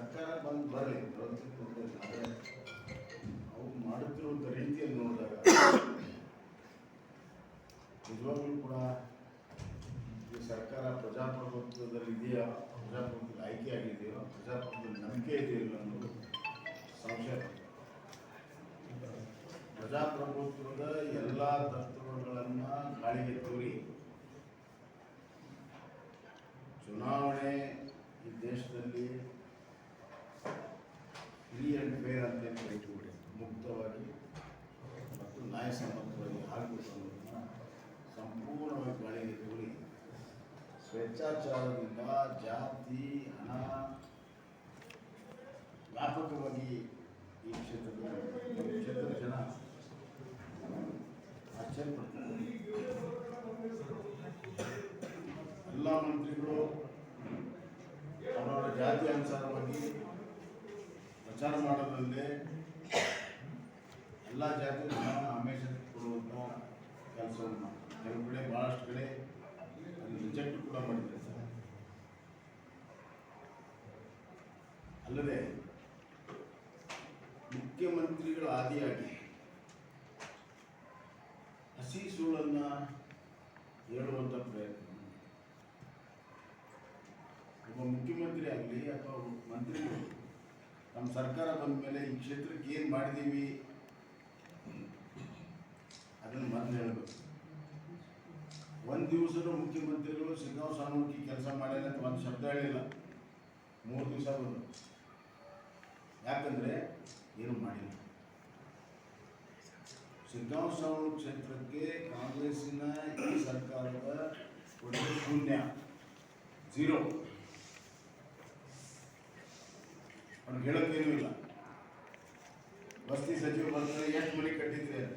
ಸರ್ಕಾರ ಬಂದು ಬರಲಿ ಆದರೆ ಅವ್ರು ಮಾಡುತ್ತಿರುವಂಥ ರೀತಿಯಲ್ಲಿ ನೋಡಿದಾಗ ನಿಜವಾಗ್ಲೂ ಕೂಡ ಈ ಸರ್ಕಾರ ಪ್ರಜಾಪ್ರಭುತ್ವದಲ್ಲಿ ಇದೆಯಾ? ಪ್ರಜಾಪ್ರಭುತ್ವದಲ್ಲಿ ಆಯ್ಕೆ ಆಗಿದೆಯೋ? ಪ್ರಜಾಪ್ರಭುತ್ವದಲ್ಲಿ ನಂಬಿಕೆ ಇದೆಯಲ್ಲ ಅನ್ನೋದು ಸಂಶಯ. ಪ್ರಜಾಪ್ರಭುತ್ವದ ಎಲ್ಲ ತತ್ವಗಳನ್ನು ಗಾಳಿಗೆ ತೋರಿ, ಚುನಾವಣೆ ನ್ಯಾಯಸಮ್ಮತವಾಗಿ ಅನ್ನೋದನ್ನ ಸಂಪೂರ್ಣವಾಗಿ ಗಾಳಿಗೆ ತಗೊಳ್ಳಿ ಸ್ವೇಚ್ಛಾಚಾರದಿಂದ ಜಾತಿ, ಹಣ, ವ್ಯಾಪಕವಾಗಿ ಈ ಕ್ಷೇತ್ರದ ಕ್ಷೇತ್ರದ ಜನ ಆಶ್ಚರ್ಯಪಡ್ತಾರೆ. ಎಲ್ಲ ಮಂತ್ರಿಗಳು ಅವರವರ ಜಾತಿ ಅನುಸಾರವಾಗಿ ಪ್ರಚಾರ ಮಾಡೋದ್ರಲ್ಲೇ ಎಲ್ಲ ಜಾತಿ ನಾವು ಆಮೇಶ ಕೊಡುವಂಥ ಕೆಲಸವನ್ನು. ಕೆಲವು ಕಡೆ ಭಾಳಷ್ಟು ಕಡೆ ರಿಜೆಕ್ಟ್ ಕೂಡ ಮಾಡಿದ್ದಾರೆ ಸರ್ ಅಲ್ಲದೆ ಮುಖ್ಯಮಂತ್ರಿಗಳ ಆದಿಯಾಗಿ ಹಸಿ ಸುಳ್ಳನ್ನ ಹೇಳುವಂಥ ಪ್ರಯತ್ನ ಒಬ್ಬ ಮುಖ್ಯಮಂತ್ರಿ ಆಗಲಿ ಅಥವಾ ಮಂತ್ರಿಗಳು, ನಮ್ಮ ಸರ್ಕಾರ ಬಂದ ಮೇಲೆ ಈ ಕ್ಷೇತ್ರಕ್ಕೆ ಏನು ಮಾಡಿದ್ದೀವಿ ಅದನ್ನು ಮೊದಲು ಹೇಳಬೇಕು. ಒಂದು ದಿವಸನೂ ಮುಖ್ಯಮಂತ್ರಿಗಳು ಸಿಗ್ಗಾಂವ್ ಸಾಮೂಹಿಕ ಕೆಲಸ ಮಾಡಿಲ್ಲ ಅಂತ ಒಂದು ಶಬ್ದ ಹೇಳಿಲ್ಲ. ಮೂರು ದಿವಸ ಬಂದು. ಯಾಕಂದರೆ ಏನು ಮಾಡಿಲ್ಲ. ಸಿಗ್ಗಾಂವ್ ಸಾವಳೂರು ಕ್ಷೇತ್ರಕ್ಕೆ ಕಾಂಗ್ರೆಸ್ಸಿನ ಈ ಸರ್ಕಾರದ ಕೊಡುಗೆ ಶೂನ್ಯ ಝೀರೋ ಅವ್ರಿಗೆ ಹೇಳೋಕ್ಕೇನೂ ಇಲ್ಲ. ವಸತಿ ಸಚಿವ ಬರ್ತಾರೆ ಎಷ್ಟು ಮನೆ ಕಟ್ಟಿದ್ರೆ ಅಂತ.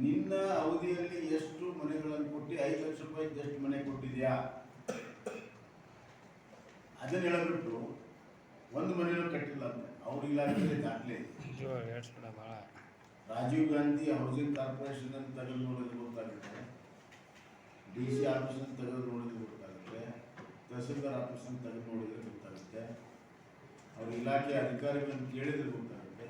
ನಿನ್ನ ಅವಧಿಯಲ್ಲಿ ಎಷ್ಟು ಮನೆಗಳನ್ನು ಕೊಟ್ಟು ಐದು ಲಕ್ಷ ರೂಪಾಯಿ ಎಷ್ಟು ಮನೆ ಕೊಟ್ಟಿದ್ಯಾ? ಅದನ್ನ ಹೇಳಬಿಟ್ಟು ಒಂದು ಮನೆಯೂ ಕಟ್ಟಿಲ್ಲ ಅಂತ. ಅವ್ರ ಇಲಾಖೆಯಲ್ಲಿ ದಾಖಲೆ ರಾಜೀವ್ ಗಾಂಧಿ ಹೌಸಿಂಗ್ ಕಾರ್ಪೊರೇಷನ್ ಅಂತ ತೆಗೆದು ಗೊತ್ತಾಗುತ್ತೆ. ಡಿ ಸಿ ಆಫೀಸ್ ತೆಗೆದು ನೋಡಿದ್ರೆ ಗೊತ್ತಾಗುತ್ತೆ. ತಹಸೀಲ್ದಾರ್ ಆಫೀಸ್ ತೆಗೆದು ನೋಡಿದ್ರೆ ಗೊತ್ತಾಗುತ್ತೆ. ಅವ್ರ ಇಲಾಖೆ ಅಧಿಕಾರಿಗಳನ್ನು ಕೇಳಿದ್ರೆ ಗೊತ್ತಾಗುತ್ತೆ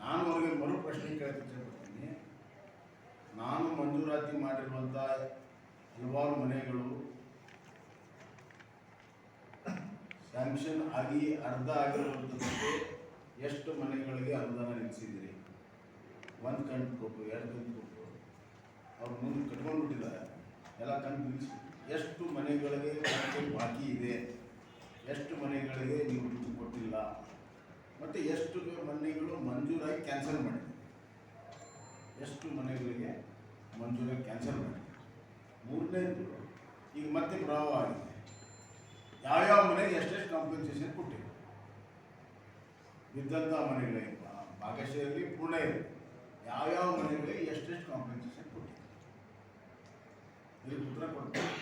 ನಾನು ಅವರಿಗೆ ಮರು ಪ್ರಶ್ನೆ ಕೇಳಕ್ಕೆ ನಾನು ಮಂಜೂರಾತಿ ಮಾಡಿರುವಂಥ ಹಲವಾರು ಮನೆಗಳು ಸ್ಯಾಂಕ್ಷನ್ ಆಗಿ ಅರ್ಧ ಆಗಿರುವಂಥದ್ದು ಎಷ್ಟು ಮನೆಗಳಿಗೆ ಅನುದಾನ ನಿಲ್ಲಿಸಿದ್ದೀರಿ ಒಂದು ಕಂತು ಕೊಟ್ಟು, ಎರಡು ಕಂತು ಕೊಟ್ಟು. ಅವ್ರು ಮುಂದೆ ಕಟ್ಕೊಂಡ್ಬಿಟ್ಟಿದ್ದಾರೆ. ಎಲ್ಲ ಕಂತು ನಿಲ್ಲಿಸಿ ಎಷ್ಟು ಮನೆಗಳಿಗೆ ಬಾಕಿ ಇದೆ? ಎಷ್ಟು ಮನೆಗಳಿಗೆ ನೀವು ದುಡ್ಡು ಕೊಟ್ಟಿಲ್ಲ? ಮತ್ತು ಎಷ್ಟು ಮನೆಗಳು ಮಂಜೂರಾಗಿ ಕ್ಯಾನ್ಸಲ್ ಮಾಡಿದೆ? ಎಷ್ಟು ಮನೆಗಳಿಗೆ ಮಂಜೂರಾಗಿ ಕ್ಯಾನ್ಸಲ್ ಮಾಡಿದೆ? ಮೂರನೇದು, ಈಗ ಮತ್ತೆ ಪ್ರಭಾವ ಆಗಿದೆ. ಯಾವ್ಯಾವ ಮನೆಗೆ ಎಷ್ಟೆಷ್ಟು ಕಾಂಪನ್ಸೇಷನ್ ಕೊಟ್ಟಿದೆ? ಇದ್ದಂಥ ಮನೆಗಳಿಗೆ ಭಾಗಶಃ ಪೂರ್ಣ ಇರಲಿ. ಯಾವ್ಯಾವ ಮನೆಗಳಿಗೆ ಎಷ್ಟೆಷ್ಟು ಕಾಂಪನ್ಸೇಷನ್ ಕೊಟ್ಟಿದೆ? ಇದಕ್ಕೆ ಉತ್ತರ ಕೊಡ್ತಾರೆ